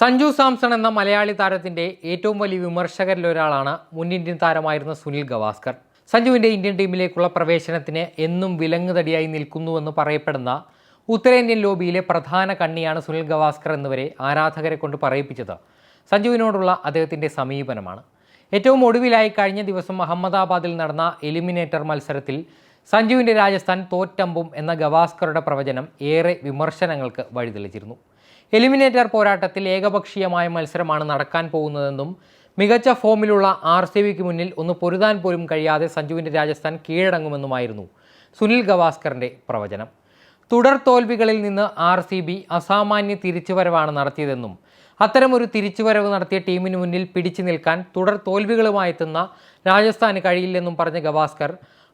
സഞ്ജു സാംസൺ എന്ന മലയാളി താരത്തിന്റെ ഏറ്റവും വലിയ വിമർശകരിൽ ഒരാളാണ് മുൻ ഇന്ത്യൻ താരമായിരുന്ന സുനിൽ ഗവാസ്കർ. സഞ്ജുവിന്റെ ഇന്ത്യൻ ടീമിലേക്കുള്ള പ്രവേശനത്തിന് എന്നും വിലങ്ങുതടിയായി നിൽക്കുന്നുവെന്ന് പറയപ്പെടുന്ന ഉത്തരേന്ത്യൻ ലോബിയിലെ പ്രധാന കണ്ണിയാണ് സുനിൽ ഗവാസ്കർ എന്നിവരെ ആരാധകരെ കൊണ്ട് പറയിപ്പിച്ചത്. സഞ്ജുവിനോടുള്ള അദ്ദേഹത്തിന്റെ സമീപനമാണ്. ഏറ്റവും ഒടുവിലായി കഴിഞ്ഞ ദിവസം അഹമ്മദാബാദിൽ നടന്ന എലിമിനേറ്റർ മത്സരത്തിൽ സഞ്ജുവിന്റെ രാജസ്ഥാൻ തോറ്റമ്പും എന്ന ഗവാസ്കറുടെ പ്രവചനം ഏറെ വിമർശനങ്ങൾക്ക് വഴിതെളിച്ചിരുന്നു. എലിമിനേറ്റർ പോരാട്ടത്തിൽ ഏകപക്ഷീയമായ മത്സരമാണ് നടക്കാൻ പോകുന്നതെന്നും മികച്ച ഫോമിലുള്ള ആർ സി മുന്നിൽ ഒന്ന് പൊരുതാൻ പോലും കഴിയാതെ സഞ്ജുവിന്റെ രാജസ്ഥാൻ കീഴടങ്ങുമെന്നുമായിരുന്നു സുനിൽ ഗവാസ്കറിന്റെ പ്രവചനം. തുടർ തോൽവികളിൽ നിന്ന് ആർ സി ബി അസാമാന്യ തിരിച്ചുവരവാണ് നടത്തിയതെന്നും അത്തരമൊരു തിരിച്ചുവരവ് നടത്തിയ ടീമിന് മുന്നിൽ പിടിച്ചു നിൽക്കാൻ തുടർ തോൽവികളുമായി എത്തുന്ന രാജസ്ഥാന് കഴിയില്ലെന്നും പറഞ്ഞ ഗവാസ്കർ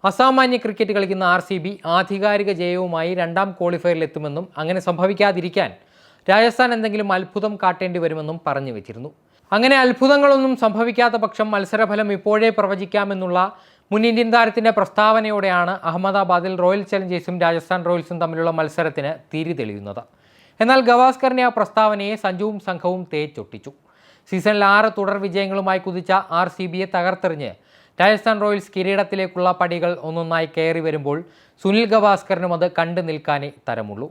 അസാമാന്യ ക്രിക്കറ്റ് കളിക്കുന്ന ആർ സി ബി ആധികാരിക ജയവുമായി രണ്ടാം ക്വാളിഫയറിലെത്തുമെന്നും അങ്ങനെ സംഭവിക്കാതിരിക്കാൻ രാജസ്ഥാൻ എന്തെങ്കിലും അത്ഭുതം കാട്ടേണ്ടി വരുമെന്നും പറഞ്ഞു വെച്ചിരുന്നു. അങ്ങനെ അത്ഭുതങ്ങളൊന്നും സംഭവിക്കാത്ത പക്ഷം മത്സരഫലം ഇപ്പോഴേ പ്രവചിക്കാമെന്നുള്ള മുൻ ഇന്ത്യൻ താരത്തിന്റെ പ്രസ്താവനയോടെയാണ് അഹമ്മദാബാദിൽ റോയൽ ചലഞ്ചേഴ്സും രാജസ്ഥാൻ റോയൽസും തമ്മിലുള്ള മത്സരത്തിന് തിരി തെളിയുന്നത്. എന്നാൽ ഗവാസ്കറിന്റെ ആ പ്രസ്താവനയെ സഞ്ജുവും സംഘവും തേച്ചൊട്ടിച്ചു. സീസണിൽ ആറ് തുടർ വിജയങ്ങളുമായി കുതിച്ച ആർ സി ബിയെ തകർത്തെറിഞ്ഞ് രാജസ്ഥാൻ റോയൽസ് കിരീടത്തിലേക്കുള്ള പടികൾ ഒന്നൊന്നായി കയറി വരുമ്പോൾ സുനിൽ ഗവാസ്കറിനും അത് കണ്ടു നിൽക്കാനേ തരമുള്ളൂ.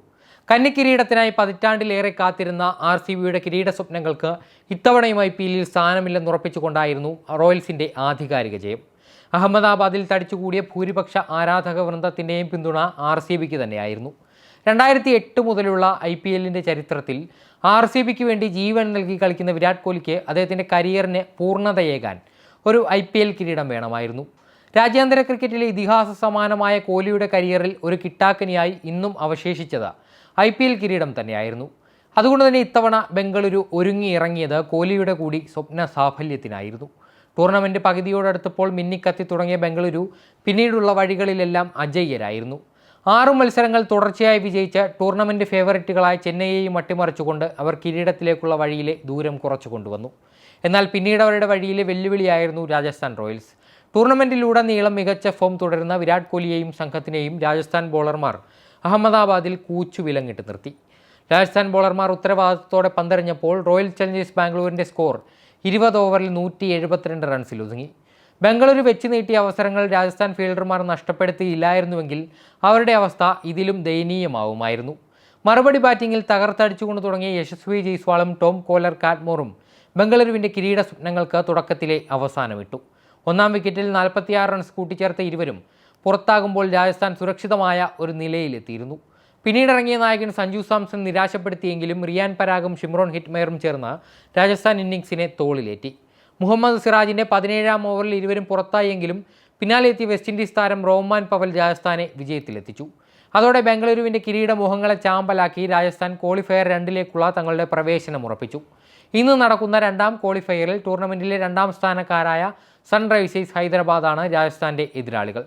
കന്നിക്കിരീടത്തിനായി പതിറ്റാണ്ടിലേറെ കാത്തിരുന്ന ആർ സി ബിയുടെ കിരീട സ്വപ്നങ്ങൾക്ക് ഇത്തവണയും ഐ പി എല്ലിൽ സ്ഥാനമില്ലെന്നുറപ്പിച്ചുകൊണ്ടായിരുന്നു റോയൽസിന്റെ ആധികാരിക ജയം. അഹമ്മദാബാദിൽ തടിച്ചുകൂടിയ ഭൂരിപക്ഷ ആരാധക വൃന്ദത്തിന്റെയും പിന്തുണ ആർ സി ബിക്ക് തന്നെയായിരുന്നു. രണ്ടായിരത്തി എട്ട് മുതലുള്ള ഐ പി എല്ലിന്റെ ചരിത്രത്തിൽ ആർ സി ബിക്ക് വേണ്ടി ജീവൻ നൽകി കളിക്കുന്ന വിരാട് കോഹ്ലിക്ക് അദ്ദേഹത്തിന്റെ കരിയറിന് പൂർണതയേകാൻ ഒരു ഐ പി എൽ കിരീടം വേണമായിരുന്നു. രാജ്യാന്തര ക്രിക്കറ്റിലെ ഇതിഹാസ സമാനമായ കോഹ്ലിയുടെ കരിയറിൽ ഒരു കിട്ടാക്കനിയായി ഇന്നും അവശേഷിച്ചത് ഐ പി എൽ കിരീടം തന്നെയായിരുന്നു. അതുകൊണ്ട് തന്നെ ഇത്തവണ ബംഗളൂരു ഒരുങ്ങിയിറങ്ങിയത് കോഹ്ലിയുടെ കൂടി സ്വപ്ന സാഫല്യത്തിനായിരുന്നു. ടൂർണമെന്റ് പകുതിയോടടുത്തപ്പോൾ മിന്നിക്കത്തി തുടങ്ങിയ ബംഗളൂരു പിന്നീടുള്ള വഴികളിലെല്ലാം അജയ്യരായിരുന്നു. ആറു മത്സരങ്ങൾ തുടർച്ചയായി വിജയിച്ച ടൂർണമെന്റ് ഫേവറിറ്റുകളായ ചെന്നൈയെയും അട്ടിമറിച്ചുകൊണ്ട് അവർ കിരീടത്തിലേക്കുള്ള വഴിയിലെ ദൂരം കുറച്ചു കൊണ്ടുവന്നു. എന്നാൽ പിന്നീട് അവരുടെ വഴിയിലെ വെല്ലുവിളിയായിരുന്നു രാജസ്ഥാൻ റോയൽസ്. ടൂർണമെന്റിലുടനീളം മികച്ച ഫോം തുടരുന്ന വിരാട് കോഹ്ലിയെയും സംഘത്തിനെയും രാജസ്ഥാൻ ബോളർമാർ അഹമ്മദാബാദിൽ കൂച്ചു വിലങ്ങിട്ട് നിർത്തി. രാജസ്ഥാൻ ബോളർമാർ ഉത്തരവാദിത്തത്തോടെ പന്തെറിഞ്ഞപ്പോൾ റോയൽ ചലഞ്ചേഴ്സ് ബാംഗ്ലൂരിന്റെ സ്കോർ ഇരുപത് ഓവറിൽ നൂറ്റി എഴുപത്തിരണ്ട് റൺസിൽ ഒതുങ്ങി. ബംഗളൂരു വെച്ച് നീട്ടിയ അവസരങ്ങൾ രാജസ്ഥാൻ ഫീൽഡർമാർ നഷ്ടപ്പെടുത്തിയില്ലായിരുന്നുവെങ്കിൽ അവരുടെ അവസ്ഥ ഇതിലും ദയനീയമാവുമായിരുന്നു. മറുപടി ബാറ്റിങ്ങിൽ തകർത്തടിച്ചുകൊണ്ട് തുടങ്ങിയ യശസ്വി ജയ്സ്വാളും ടോം കോലർ കാറ്റ്മോറും ബംഗളൂരുവിന്റെ കിരീട സ്വപ്നങ്ങൾക്ക് തുടക്കത്തിലെ അവസാനമിട്ടു. ഒന്നാം വിക്കറ്റിൽ നാൽപ്പത്തിയാറ് റൺസ് കൂട്ടിച്ചേർത്ത ഇരുവരും പുറത്താകുമ്പോൾ രാജസ്ഥാൻ സുരക്ഷിതമായ ഒരു നിലയിലെത്തിയിരുന്നു. പിന്നീടിറങ്ങിയ നായകൻ സഞ്ജു സാംസൺ നിരാശപ്പെടുത്തിയെങ്കിലും റിയാൻ പരാഗും ഷിമ്രോൺ ഹിറ്റ്മയറും ചേർന്ന് രാജസ്ഥാൻ ഇന്നിംഗ്സിനെ തോളിലേറ്റി. മുഹമ്മദ് സിറാജിന്റെ പതിനേഴാം ഓവറിൽ ഇരുവരും പുറത്തായെങ്കിലും പിന്നാലെ എത്തിയ വെസ്റ്റ് ഇൻഡീസ് താരം റോമാൻ പവൽ രാജസ്ഥാനെ വിജയത്തിലെത്തിച്ചു. അതോടെ ബംഗളൂരുവിന്റെ കിരീട മുഖങ്ങളെ ചാമ്പലാക്കി രാജസ്ഥാൻ ക്വാളിഫയർ രണ്ടിലേക്കുള്ള തങ്ങളുടെ പ്രവേശനം ഉറപ്പിച്ചു. ഇന്ന് നടക്കുന്ന രണ്ടാം ക്വാളിഫയറിൽ ടൂർണമെന്റിലെ രണ്ടാം സ്ഥാനക്കാരായ സൺറൈസേഴ്സ് ഹൈദരാബാദാണ് രാജസ്ഥാന്റെ എതിരാളികൾ.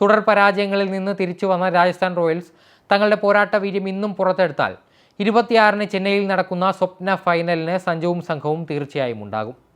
തുടർ പരാജയങ്ങളിൽ നിന്ന് തിരിച്ചു വന്ന രാജസ്ഥാൻ റോയൽസ് തങ്ങളുടെ പോരാട്ട വീര്യം ഇന്നും പുറത്തെടുത്താൽ ഇരുപത്തിയാറിന് ചെന്നൈയിൽ നടക്കുന്ന സ്വപ്ന ഫൈനലിന് സഞ്ജുവും സംഘവും തീർച്ചയായും ഉണ്ടാകും.